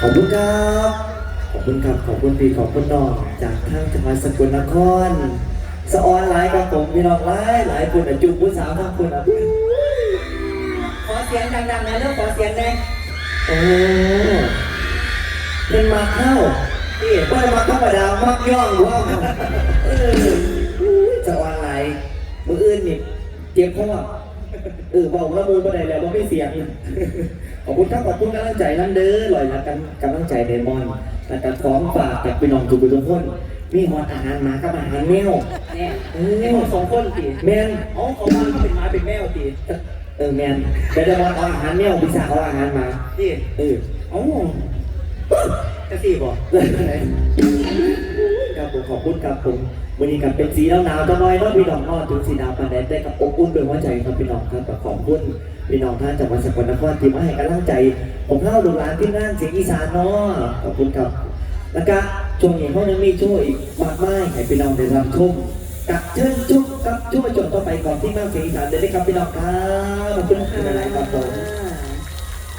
ขอบคุณครับ ขอบคุณครับ ขอบคุณพี่ขอบคุณน้อง จากทางจังหวัดสกลนคร สะออนหลายครับผมพี่น้องหลายหลายคนอะจุ๊บผู้สาวทั้งคนอะขอเสียงดังๆนะเรื่องขอเสียงได้โอ้เป็นมาเข้าพี่ว่ามาธรรมดามักย่องว่าเออสะออนหลายมืออื่นนี่เตรียมข้อเออบอกละมูมาได้แล้วว่าไม่เสียงขอบคุณครับขอบคุณกำลังใจนั่นเด้อลอยละกันกำลังใจเดมอนแล้วก็ของฝากจากพี่น้องทุกทุกคน มีหอดอาหารหมากับอาหารแมวเนี่ยเอไอ้อคนสองคนตีแมนอ๋อเขามาเขาเป็นหมาเป็นแมวตีเออแมนเดี๋ยวเดมอนเอาอาหารแมวพิซซ่าเอาอาหารมาตีเอออ๋อจะตีบอกเลยครับผมขอบคุณครับผมวันนี้กับเป็นสีหนาวๆจะน้อยเนาะพี่น้องเนอนถึงสีหนาวปานแดนได้กับอบอุ่นด้วยหัวใจครับพี่น้องครับขอบคุณพี่น้องท่านจากวัดสกลนครที่มาให้กำลังใจ ผมเล่าดูร้านที่นั่นเสียงอีสานเนาะขอบคุณครับแล้วก็ ช่วงนี้เขายังมีช่วยอีกมากมายให้พี่น้องได้รับชมกับเชิญชุกกับช่วยจนต่อไปก่อนที่มาเสียงอีสานเด้ได้ครับพี่น้องครับขอบคุณครับอะไรครับผม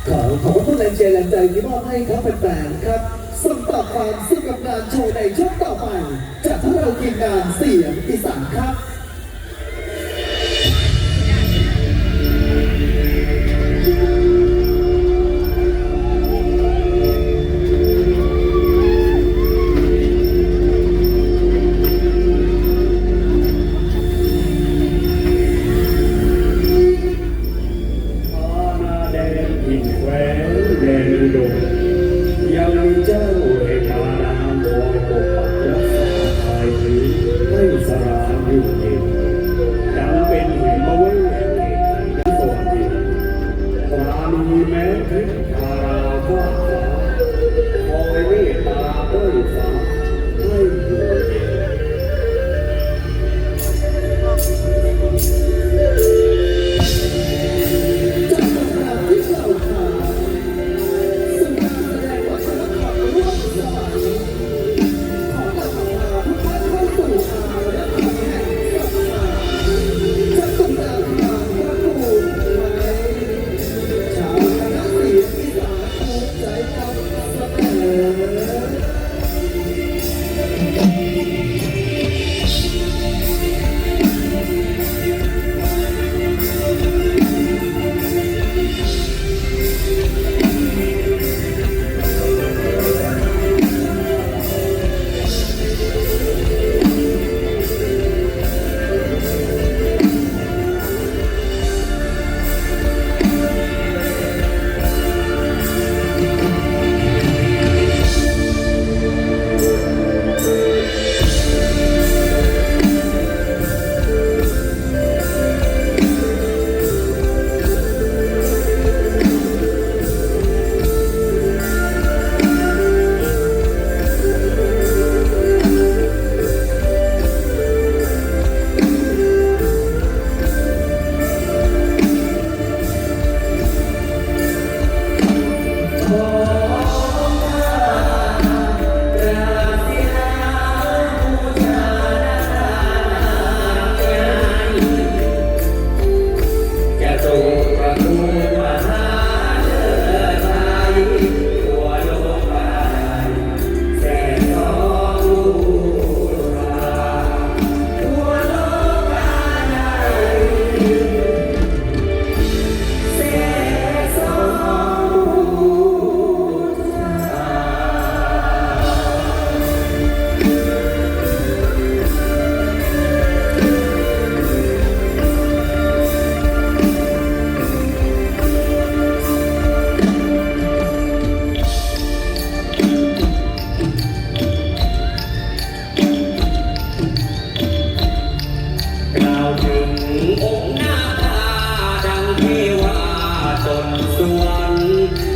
ขอขอบคุณแรงเชียร์แรงใจที่มอบให้ครับแฟนๆครับส่งต่อความสุขกับงานโชว์ในช่วงต่อไปจากพวกเราทีมงานเสียงอีสานครับ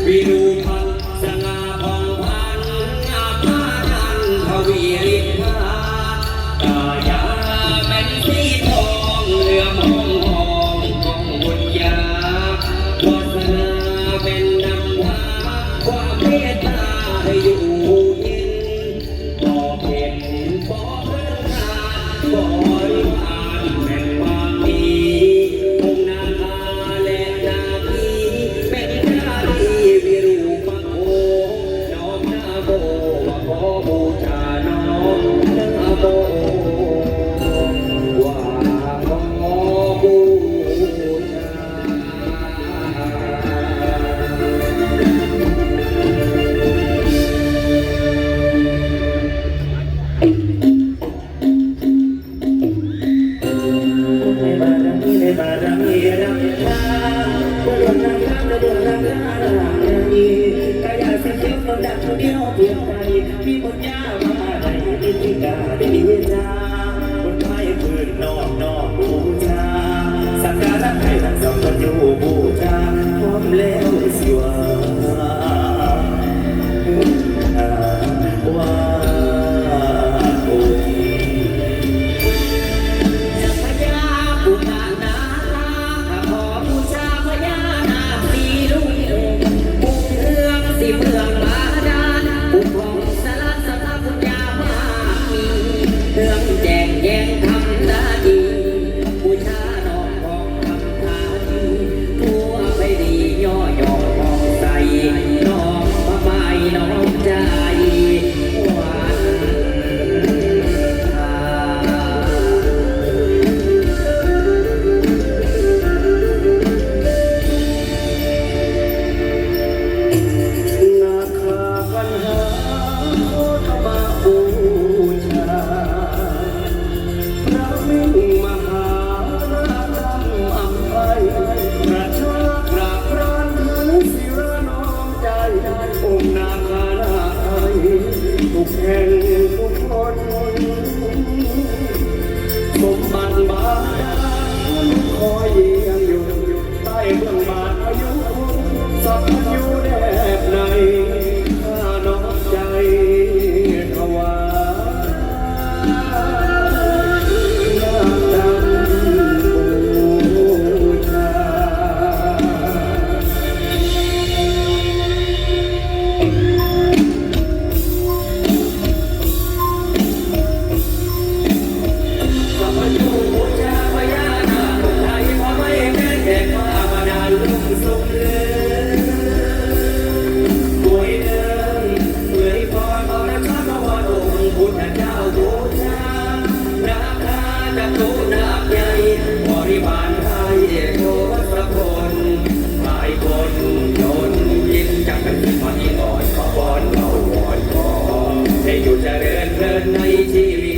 We นาฬิกาได้มีเวลาคนไพ่พื่อนนอกนอกวง ในชีวิต